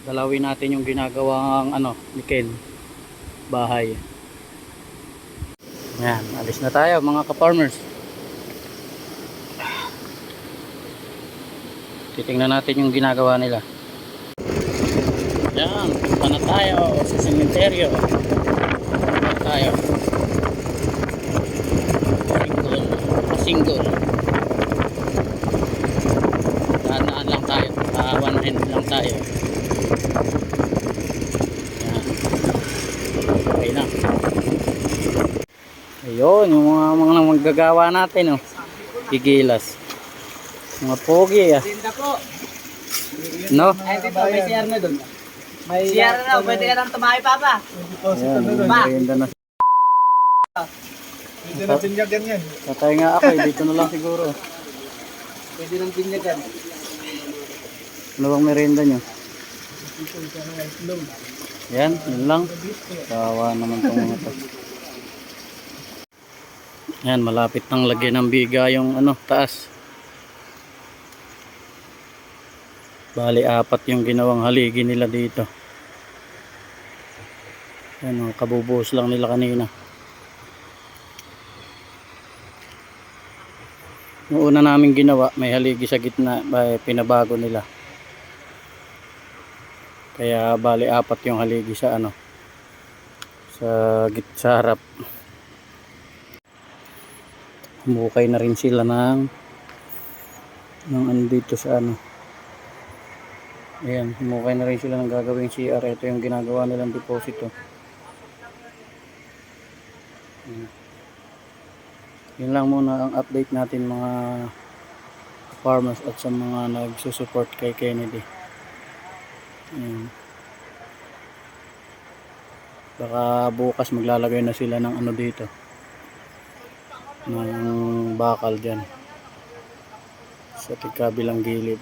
dalawin natin yung ginagawang ano ni Ken bahay. Yan alis na tayo mga ka-farmers. Titingnan natin yung ginagawa nila. Yan punta na tayo sa sementeryo. Punta tayo. Single single. Daan lang tayo uh, one hand lang tayo okay na ayun yung mga mga maggagawa natin oh gigilas mga pogi ah po. no Ay, dito, may CR na doon. May CR na, pwede ka nang tumahay, Papa. Ayan, yung Ba? merienda na Hindi na tinyagan yan. Tatay nga ako, eh, dito na lang siguro. Pwede nang tinyagan. Ano bang merienda nyo? Yan, yun lang. Kawa naman tong mga to. Yan, malapit nang lagyan ng biga yung ano, taas. Bali, apat yung ginawang haligi nila dito. Yan, kabubuhos lang nila kanina. Yung una namin ginawa, may haligi sa gitna, ba, pinabago nila. Kaya bali apat yung haligi sa ano sa git sa harap. Humukay na rin sila ng ng ano dito sa ano. Ayan, humukay na rin sila ng gagawing CR. Ito yung ginagawa nilang deposito. Ayan. Yun lang muna ang update natin mga farmers at sa mga nagsusupport kay Kennedy. Ayan. Baka bukas maglalagay na sila ng ano dito. Ng bakal dyan. Sa tigkabilang gilid.